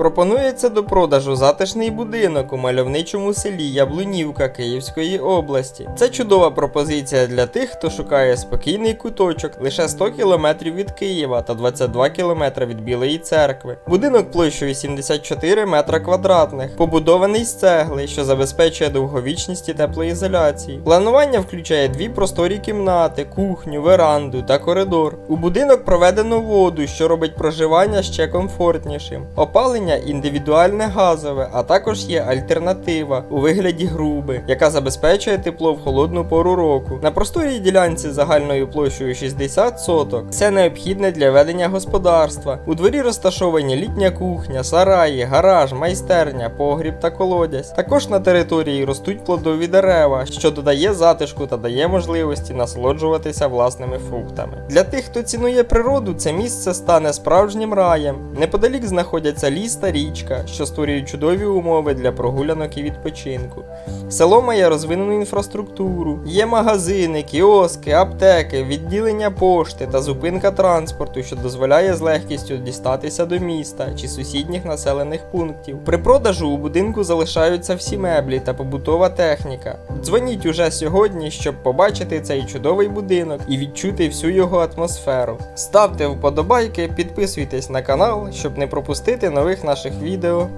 Пропонується до продажу затишний будинок у мальовничому селі Яблунівка Київської області. Це чудова пропозиція для тих, хто шукає спокійний куточок лише 100 км від Києва та 22 км від Білої церкви. Будинок площею 74 метра квадратних, побудований з цегли, що забезпечує довговічність і теплоізоляції. Планування включає дві просторі кімнати, кухню, веранду та коридор. У будинок проведено воду, що робить проживання ще комфортнішим. Опалення індивідуальне газове, а також є альтернатива у вигляді груби, яка забезпечує тепло в холодну пору року. На просторій ділянці загальною площею 60 соток все необхідне для ведення господарства. У дворі розташовані літня кухня, сараї, гараж, майстерня, погріб та колодязь. Також на території ростуть плодові дерева, що додає затишку та дає можливості насолоджуватися власними фруктами. Для тих, хто цінує природу, це місце стане справжнім раєм. Неподалік знаходяться ліс та річка, що створюють чудові умови для прогулянок і відпочинку. Село має розвинену інфраструктуру, є магазини, кіоски, аптеки, відділення пошти та зупинка транспорту, що дозволяє з легкістю дістатися до міста чи сусідніх населених пунктів. При продажу у будинку залишаються всі меблі та побутова техніка. Дзвоніть уже сьогодні, щоб побачити цей чудовий будинок і відчути всю його атмосферу. Ставте вподобайки, підписуйтесь на канал, щоб не пропустити нових наших відео.